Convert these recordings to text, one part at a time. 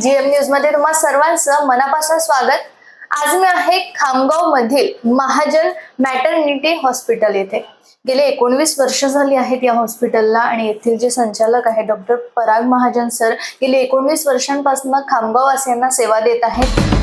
GM न्यूजमध्ये तुम्हा सर्वांचं मनापासून स्वागत. आज मी आहे खामगाव मधील महाजन मॅटर्निटी हॉस्पिटल येथे. गेले एकोणवीस वर्ष झाली आहेत या हॉस्पिटलला आणि येथील जे संचालक आहे डॉक्टर पराग महाजन सर गेले एकोणवीस वर्षांपासून खामगाव वासियांना सेवा देत आहेत.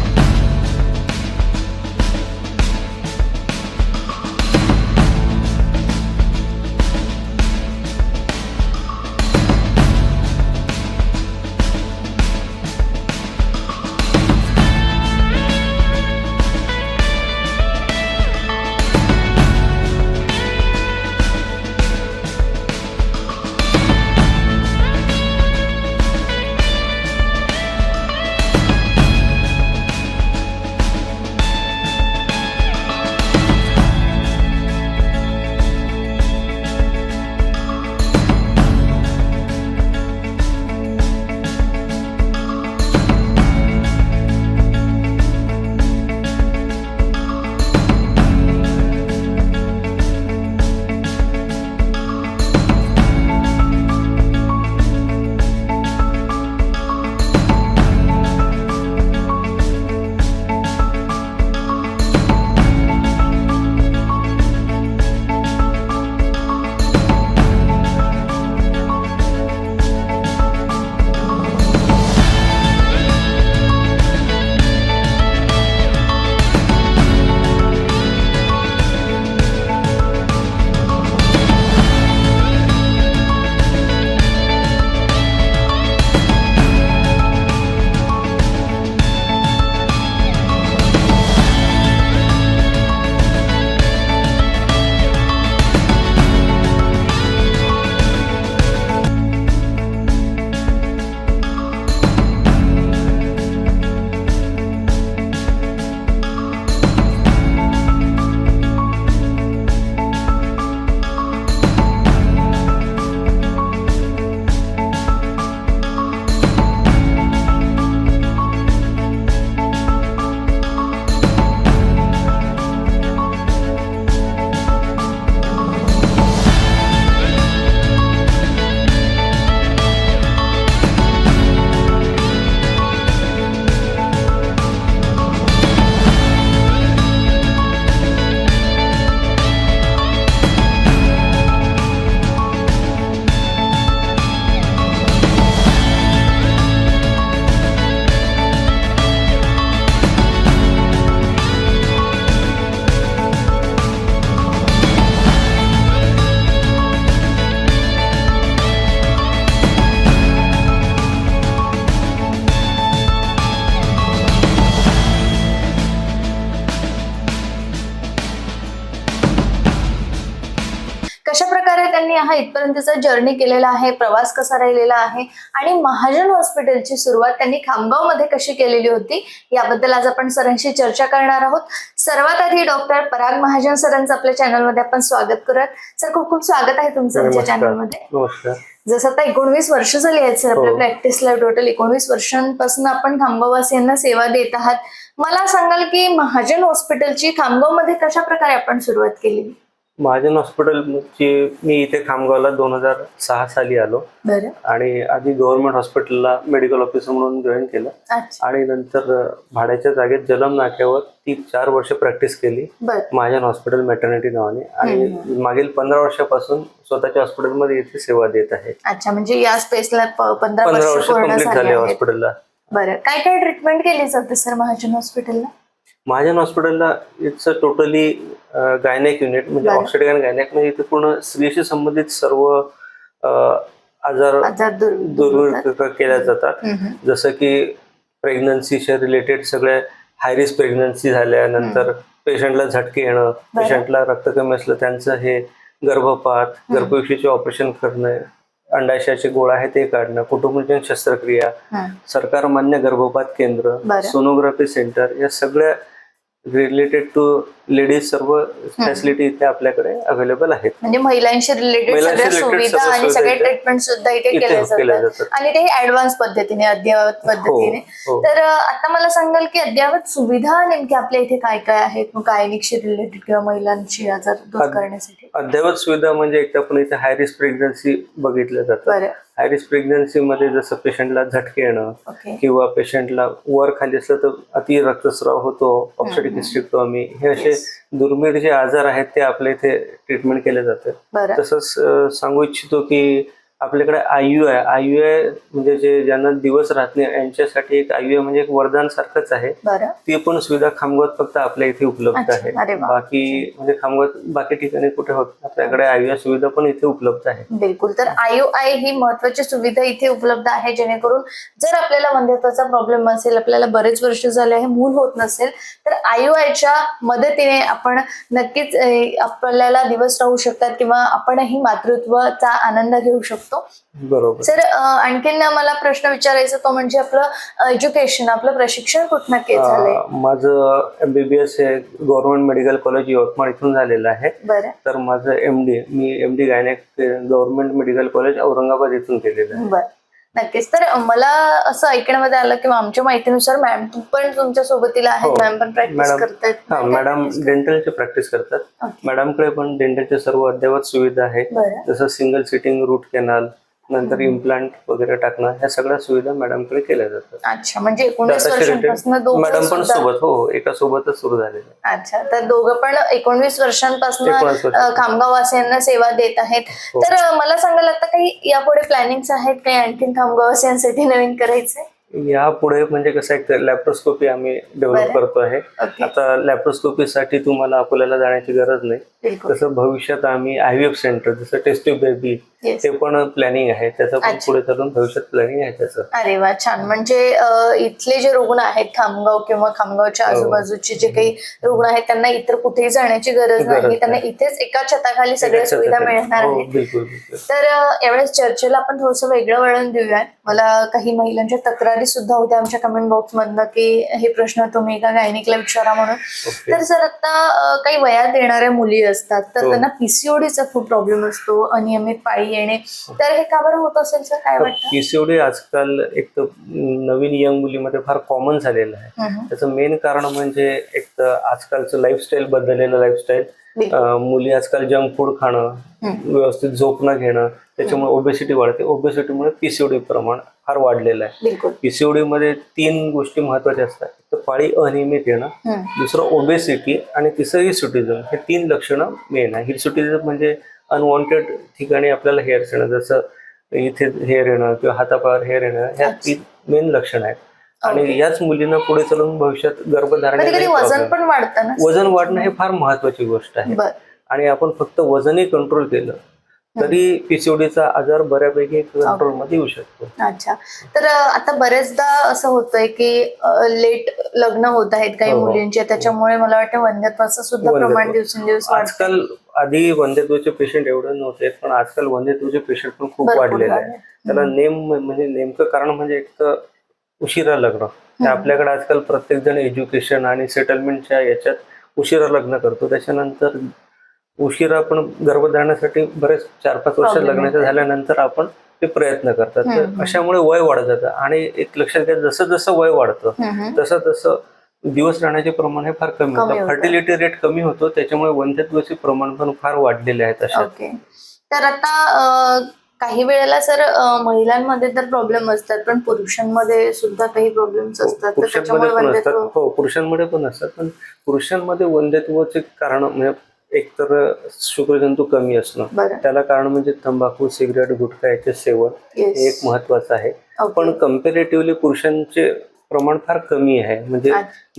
त्यांनी हा इथपर्यंतचा जर्नी केलेला आहे प्रवास कसा राहिलेला आहे आणि महाजन हॉस्पिटलची सुरुवात त्यांनी खामगावमध्ये कशी केलेली होती याबद्दल आज आपण सरांशी चर्चा करणार आहोत. सर्वात आधी डॉक्टर पराग महाजन सरांचं आपल्या चॅनलमध्ये आपण स्वागत करूयात. सर खूप खूप स्वागत आहे तुमचं आमच्या चॅनलमध्ये जसं आता एकोणवीस वर्ष झाली आहेत सर आपल्या हो. प्रॅक्टिसला टोटल एकोणवीस वर्षांपासून आपण खामगाववासियांना सेवा देत आहात. मला सांगाल की महाजन हॉस्पिटलची खामगावमध्ये कशा प्रकारे आपण सुरुवात केली? महाजन हॉस्पिटलची मी इथे खामगावला दोन हजार सहा साली आलो. बरं. आणि आधी गव्हर्नमेंट हॉस्पिटलला मेडिकल ऑफिसर म्हणून जॉईन केलं. अच्छा. आणि नंतर भाड्याच्या जागेत जलम नाक्यावर ती चार वर्ष प्रॅक्टिस केली. बरं. महाजन हॉस्पिटल मॅटर्निटी नावाने. आणि मागील पंधरा वर्षापासून स्वतःच्या हॉस्पिटलमध्ये इथे सेवा देत आहे. अच्छा म्हणजे या स्पेसला प- पंधरा पंधरा वर्ष वर्ष पूर्ण कंप्लीट झाले झाले आहेत. हॉस्पिटलला. बरं. काय काय ट्रीटमेंट केली जाते सर महाजन हॉस्पिटलला? महाजन हॉस्पिटलला it's a totally gynaec unit म्हणजे. ऑक्सिडेंट आणि गायनेक म्हणजे इथे पूर्ण स्त्रीशी संबंधित सर्व आजार दूर केल्या जातात. जसं की प्रेग्नन्सीच्या रिलेटेड सगळ्या हाय रिस्क प्रेग्नन्सी झाल्यानंतर पेशंटला झटके येणं पेशंटला रक्त कमी असलं त्यांचं हे गर्भपात गर्भपिशवीचे ऑपरेशन करणं अंडाशयाचे गोळा आहे ते काढणं कुटुंबजन शस्त्रक्रिया. सरकार मान्य गर्भपात केंद्र. सोनोग्राफी सेंटर या सगळ्या रिलेटेड टू लेडीज सर्व फॅसिलिटी इथे आपल्याकडे अवेलेबल आहेत. म्हणजे महिलांशी रिलेटेड सगळ्या सुविधा आणि सगळे ट्रीटमेंट सुद्धा इथे केले जातात. आणि ते ऍडव्हान्स पद्धतीने अद्ययावत पद्धतीने. हो. तर आता मला सांगाल की अद्ययावत सुविधा नेमक्या आपल्या इथे काय काय आहेत? मग गायनिकशी रिलेटेड किंवा महिलांशी आजार दूर करण्यासाठी? अद्ययावत सुविधा म्हणजे एक आपण इथे हाय रिस्क प्रेग्नन्सी बघितलं जातं. हाय रिस्क प्रेग्नन्सी मध्ये जसं पेशंटला झटके येणं किंवा पेशंटला वर खाली असलं तर अति रक्तस्राव होतो ऑप्शटिक हिस्टिक्टॉमी हे असे. दुर्मिळ जे आजार आहेत ते आपल्या इथे ट्रीटमेंट केले जाते बरं. तसंच अं, सांगू इच्छितो की आपल्याकडे आयु आहे. आयु म्हणजे जे ज्यांना दिवस राहत नाही यांच्यासाठी एक आयु म्हणजे एक वरदान सारखंच आहे. बरं. ती पण सुविधा खामगावात फक्त आपल्या इथे उपलब्ध आहे. बाकी म्हणजे खामगावात बाकी ठिकाणी कुठे होत. आपल्याकडे आयु सुविधा पण इथे उपलब्ध आहे. बिलकुल. तर आयु आय ही महत्वाची सुविधा इथे उपलब्ध आहे जेणेकरून जर आपल्याला वंध्यत्वाचा प्रॉब्लेम असेल आपल्याला बरेच वर्ष झाले आहे मूल होत नसेल तर आयु आयच्या मदतीने आपण नक्कीच आपल्याला दिवस राहू शकतात किंवा आपणही मातृत्वाचा आनंद घेऊ शकतो. बरोबर. सर आणखीन मला प्रश्न विचारायचा तो म्हणजे आपलं एज्युकेशन आपलं प्रशिक्षण कुठनं के झालंय? माझं एमबीबीएस हे गव्हर्नमेंट मेडिकल कॉलेज यवतमाळ इथून झालेलं आहे. बरं. तर माझं एम डी मी M D gynaec government medical college Aurangabad इथून केलेलं आहे. नक्कीच. तर मला असं ऐकण्यामध्ये आलं किंवा आमच्या माहितीनुसार मॅम पण तुमच्या सोबतीला आहेत. हो. मॅम पण प्रॅक्टिस करतात हा मॅडम डेंटलची प्रॅक्टिस करतात. मॅडमकडे पण डेंटलच्या सर्व अद्ययावत सुविधा आहे बरं. जसं सिंगल सिटिंग रूट कॅनल नंतर इम्प्लांट वगैरे टाकणं ह्या सगळ्या सुविधा मॅडमकडे केल्या जातात अच्छा म्हणजे एकोणीस वर्षांपासून. दोघं मॅडम पण सुद्धा- सोबत हो एका सोबतच सुरू झालेलं आहे अच्छा तर दोघं पण एकोणवीस वर्षांपासून 19 वर्षांपासून. खामगाववासियांना सेवा देत आहेत हो. तर अ, मला सांगायला आता काही यापुढे प्लॅनिंग आहेत काही आणखीन खामगाववासियांसाठी नवीन करायचंय यापुढे म्हणजे कसं आहे लॅप्रोस्कोपी आम्ही डेव्हलप. करतो आहे. आता लॅप्रोस्कोपीसाठी तुम्हाला अकोल्याला जाण्याची गरज नाही. तसं भविष्यात आम्ही आयव्हीएफ सेंटर जसं टेस्टिव बेबी ते पण प्लॅनिंग आहे. त्याचं पण. पुढे चालून भविष्यात प्लॅनिंग आहे त्याचं. अरे वा छान. म्हणजे इथले जे रुग्ण आहेत खामगाव किंवा खामगावच्या हो. आजूबाजूचे जे काही रुग्ण आहेत त्यांना इतर कुठेही जाण्याची गरज नाही. त्यांना इथेच एका छताखाली सगळ्या एका सुविधा. मिळणार हो, आहेत. तर यावेळेस चर्चेला आपण थोडंसं वेगळं वळण देऊयात. मला काही महिलांच्या तक्रारी सुद्धा होत्या आमच्या कमेंट बॉक्स मधनं की हे प्रश्न तुम्ही एका गायनिकला विचारा म्हणून तर सर आता काही वयात येणाऱ्या मुली असतात तर हो. त्यांना पीसीओडीचा खूप प्रॉब्लेम असतो अनियमित पाळी येणे तर हे का बरं होत असेल सर काय वाटतं पीसीओडी आजकाल एक तर नवीन यंग मुलीमध्ये फार कॉमन झालेलं आहे. त्याचं मेन कारण म्हणजे एक तर आजकालचं लाईफस्टाईल बदललेलं लाईफस्टाईल. मुली आजकाल जंक फूड खाणं. व्यवस्थित झोप न घेणं त्याच्यामुळे ओबेसिटी वाढते ओबेसिटीमुळे पीसीओडी प्रमाण फार वाढलेलं आहे. पीसीओडी मध्ये तीन गोष्टी महत्त्वाच्या असतात. एक तर पाळी अनियमित येणं. दुसरं ओबेसिटी आणि तिसरं हिरसुटिझम हे तीन लक्षणं मेन आहे. हिरसुटिझम म्हणजे अनवॉन्टेड ठिकाणी आपल्याला हेअर्स येणं जसं इथे हेअर येणं किंवा हातापायावर हेअर येणं ह्या. तीन मेन लक्षणं आहेत. आणि. याच मुलींना पुढे चालून भविष्यात गर्भधारणेचा वजन. पण वाढतं वजन वाढणं हे फार महत्वाची गोष्ट आहे. आणि आपण फक्त वजनही कंट्रोल केलं तरी पीसीओडीचा आजार बऱ्यापैकी कंट्रोलमध्ये येऊ शकतो. अच्छा. तर आता बरेचदा असं होतंय की लेट लग्न होत आहेत काही हो, हो. मुलींचे त्याच्यामुळे मला वाटतं वंध्यत्वाचं सुद्धा. प्रमाण दिवसेंदिवस आजकाल आधी वंध्यत्वाचे पेशंट एवढे नव्हते पण आजकाल वंध्यत्वाचे पेशंट पण खूप वाढलेले आहे. त्याला नेम म्हणजे नेमकं कारण म्हणजे एक तर उशिरा लग्न. आपल्याकडे आजकाल प्रत्येक जण एज्युकेशन आणि सेटलमेंटच्या याच्यात उशिरा लग्न करतो. त्याच्यानंतर उशिरा पण गर्भधारणासाठी बरेच चार पाच वर्ष लग्नाच्या. झाल्यानंतर आपण ते प्रयत्न करतात तर. अशामुळे वय वाढत जातं आणि एक लक्षात घ्या जसं जसं वय वाढतं. तसं तसं दिवस राहण्याचे प्रमाण हे फार कमी होतं. फर्टिलिटी रेट कमी होतो त्याच्यामुळे वंध्यत्वाचे प्रमाण पण फार वाढलेले आहेत अशा तर आता काही वेळेला सर महिलांमध्ये तर प्रॉब्लेम असतात पण पुरुषांमध्ये सुद्धा काही प्रॉब्लेम्स असतात तर पुरुषांमध्ये पण असतात हो पुरुषांमध्ये पण असतात पण पुरुषांमध्ये वंध्यत्वाचे कारण म्हणजे एकतर शुक्रजंतू कमी असणं. त्याला कारण म्हणजे तंबाखू सिगरेट गुटखा याचे सेवन हे एक महत्वाचं आहे. पण कम्पॅरेटिव्हली पुरुषांचे प्रमाण फार कमी आहे. म्हणजे.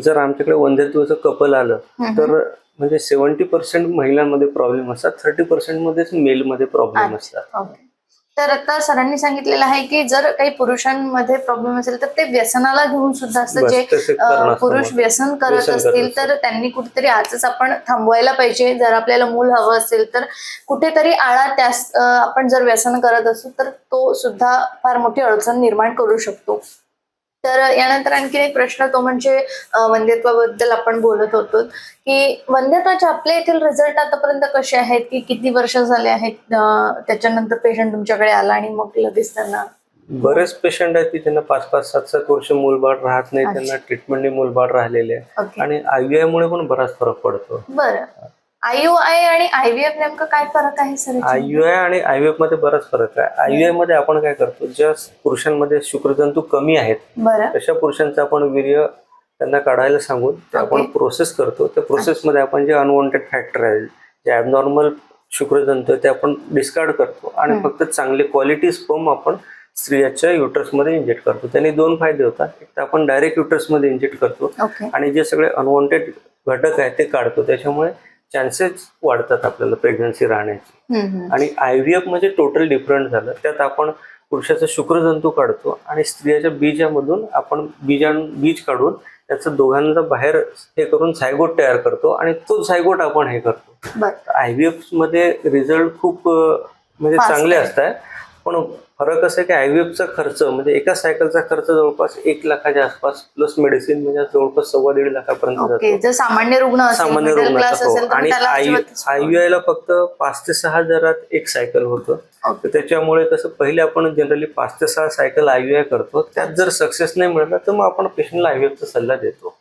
जर आमच्याकडे वंध्यत्वाचं कपल आलं तर म्हणजे सेव्हन्टी पर्सेंट महिलांमध्ये प्रॉब्लेम असतात. थर्टी पर्सेंट मध्येच मेलमध्ये प्रॉब्लेम. असतात. तर आता सरांनी सांगितलेलं आहे की जर काही पुरुषांमध्ये प्रॉब्लेम असेल तर ते व्यसनाला घेऊन सुद्धा असतं जे पुरुष. व्यसन करत असतील. तर त्यांनी कुठेतरी आजच आपण थांबवायला पाहिजे जर आपल्याला मूल हवं असेल तर कुठेतरी आळा त्यास आपण जर व्यसन करत असू तर तो सुद्धा फार मोठी अडचण निर्माण करू शकतो तर यानंतर आणखी एक प्रश्न तो म्हणजे वंध्यत्वाबद्दल आपण बोलत होतो की वंध्यत्वाचे आपल्या येथील रिझल्ट आतापर्यंत कसे आहेत? की किती वर्ष झाले आहेत? त्याच्यानंतर पेशंट तुमच्याकडे आला आणि मग लगेच त्यांना बरेच पेशंट आहेत की त्यांना पाच पाच सात सात वर्ष मूलबाळ राहत नाही. त्यांना ट्रीटमेंटने मूलबाळ राहिलेले आहे. आणि आयव्हीआय मुळे पण बराच फरक पडतो. बरं. आयु आय आणि आयव्हीएफ नेमकं काय फरक आहे सर? आययुआय आणि आयव्हीएफमध्ये बराच फरक आहे. आययुआयमध्ये आपण काय करतो ज्या पुरुषांमध्ये शुक्रजंतू कमी आहेत तशा पुरुषांचं आपण वीर्य त्यांना काढायला सांगून ते आपण. प्रोसेस करतो. त्या प्रोसेसमध्ये आपण जे अनवॉन्टेड फॅक्टर आहेत जे ॲबनॉर्मल शुक्रजंतू आहे ते आपण डिस्कार्ड करतो. आणि. फक्त चांगले क्वालिटी स्पर्म आपण स्त्रियाच्या युटर्समध्ये इंजेक्ट करतो. त्याने दोन फायदे होतात. एक तर आपण डायरेक्ट युटर्समध्ये इंजेक्ट करतो. आणि जे सगळे अनवॉन्टेड घटक आहेत ते काढतो. त्याच्यामुळे चान्सेस वाढतात आपल्याला प्रेग्नन्सी राहण्याचे. आणि आय व्ही एफमध्ये टोटल डिफरंट झालं. त्यात आपण पुरुषाचा शुक्रजंतू काढतो आणि स्त्रियाच्या बीजामधून आपण बीजां बीज काढून त्याचं दोघांना बाहेर हे करून सायगोट तयार करतो आणि तो सायगोट आपण हे करतो. बरं. आय व्ही एफमध्ये रिझल्ट खूप म्हणजे चांगले. असतात. पण फरक असं आहे की आय व्ही एफचा खर्च म्हणजे एका सायकलचा खर्च जवळपास एक लाखाच्या आसपास प्लस मेडिसिन म्हणजे जवळपास सव्वा दीड लाखापर्यंत जातो जर सामान्य रुग्ण सामान्य असेल हो. आणि त्याला अजिबातच आय ला फक्त पाच ते सहा हजारात एक सायकल होतं. तर त्याच्यामुळे कसं पहिले आपण जनरली पाच ते सहा सायकल आय करतो त्यात जर सक्सेस नाही मिळाला तर मग आपण पेशंटला आय चा सल्ला देतो.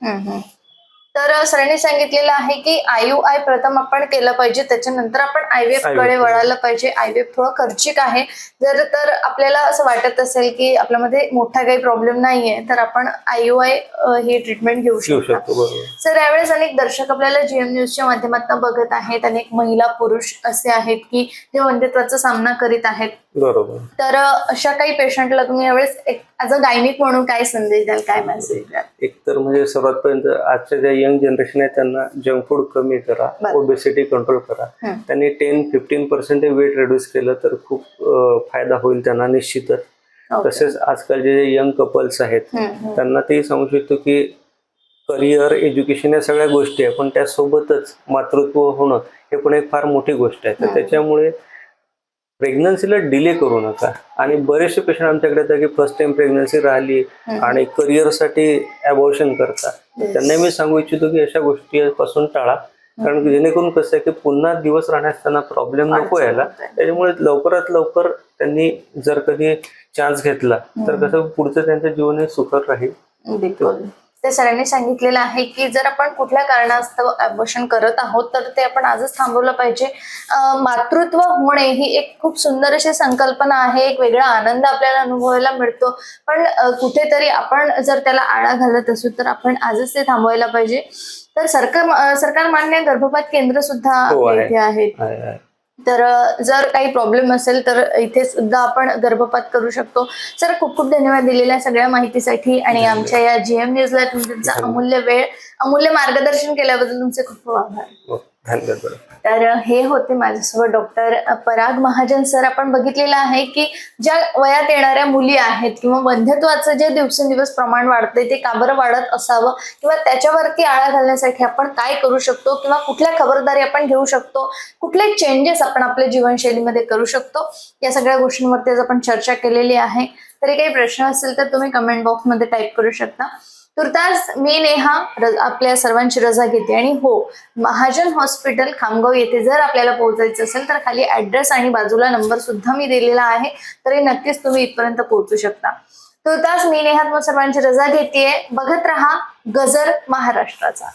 तर सरांनी सांगितलेलं आहे की आयु आय प्रथम आपण केलं पाहिजे त्याच्यानंतर आपण आयव्हीएफकडे कडे. वळायला पाहिजे. आयव्हीएफ थोडं खर्चिक आहे. जर तर आपल्याला असं वाटत असेल की आपल्यामध्ये मोठा काही प्रॉब्लेम नाहीये तर आपण आयु आय ही ट्रीटमेंट घेऊ शकतो. सर यावेळेस अनेक दर्शक आपल्याला जीएम न्यूजच्या माध्यमातून बघत आहेत. अनेक महिला पुरुष असे आहेत की जे वंध्यत्वाचा सामना करीत आहेत. बरोबर. तर अशा काही पेशंटला तुम्ही यावेळेस एक ॲज अ गायनिक म्हणून काय संदेश द्याल? काय मेसेज द्याल? एक तर म्हणजे सर्वात पर्यंत आजच्या ज्या यंग जनरेशन आहे त्यांना जंक फूड कमी करा. ओबेसिटी कंट्रोल करा. त्यांनी ten fifteen percent weight reduce केलं तर खूप फायदा होईल त्यांना निश्चितच. तसेच आजकालचे जे यंग कपल्स आहेत. त्यांना तेही सांगू शकतो की करिअर एज्युकेशन या सगळ्या गोष्टी आहे पण त्यासोबतच मातृत्व होणं हे पण एक फार मोठी गोष्ट आहे तर. त्याच्यामुळे प्रेग्नन्सीला डिले करू नका आणि बरेचसे पेशंट आमच्याकडे येतात की फर्स्ट टाइम प्रेग्नन्सी राहिली. आणि करिअरसाठी अबॉर्शन करतात. त्यांना मी सांगू इच्छितो की अशा गोष्टीपासून टाळा कारण की जेणेकरून कसं आहे की पुन्हा दिवस राहण्यास त्यांना प्रॉब्लेम नको यायला. त्याच्यामुळे लवकरात लवकर त्यांनी जर कधी चान्स घेतला तर. कसं पुढचं त्यांचं जीवन हे सुखद राहील ते सरांनी सांगितलेलं आहे की जर आपण कुठल्या कारणास्तव अबॉर्शन करत आहोत तर ते आपण आजच थांबवलं पाहिजे मातृत्व होणे ही एक खूप सुंदर अशी संकल्पना आहे एक वेगळा आनंद आपल्याला अनुभवायला मिळतो पण कुठेतरी आपण जर त्याला आळा घालत असू तर आपण आजच ते थांबवायला पाहिजे तर सरकार सरकार मान्य गर्भपात केंद्र सुद्धा हो. इथे आहेत आहे, आहे. तर जर काही प्रॉब्लेम असेल तर इथे सुद्धा आपण गर्भपात करू शकतो सर खूप खूप धन्यवाद दिलेल्या सगळ्या माहितीसाठी आणि. आमच्या या जीएम न्यूजला तुम्ही तुमचा. अमूल्य वेळ अमूल्य मार्गदर्शन केल्याबद्दल तुमचे खूप खूप आभार हो, तर हे होते माझ्यासोबत डॉक्टर पराग महाजन सर. आपण बघितलेलं आहे की ज्या वयात येणाऱ्या मुली आहेत किंवा वंध्यत्वाचं जे दिवसेंदिवस प्रमाण वाढतंय ते का बरं वाढत असावं? किंवा त्याच्यावरती आळा घालण्यासाठी आपण काय करू शकतो? किंवा कुठल्या खबरदारी आपण घेऊ शकतो? कुठले चेंजेस आपण आपल्या जीवनशैलीमध्ये करू शकतो? या सगळ्या गोष्टींवरती आज आपण चर्चा केलेली आहे. तरी काही प्रश्न असेल तर तुम्ही कमेंट बॉक्समध्ये टाईप करू शकता. तुर्तास मी नेहा आपल्या सर्वांची रजा घेते. आणि हो महाजन हॉस्पिटल खामगाव येथे जर आपल्याला पोहोचायचं असेल तर खाली ऍड्रेस आणि बाजूला नंबर सुद्धा मी दिलेला आहे. तरी नक्कीच तुम्ही इथपर्यंत पोहोचू शकता. तुर्तास मी नेहा सर्वांची रजा घेते बघत रहा गजर महाराष्ट्राचा.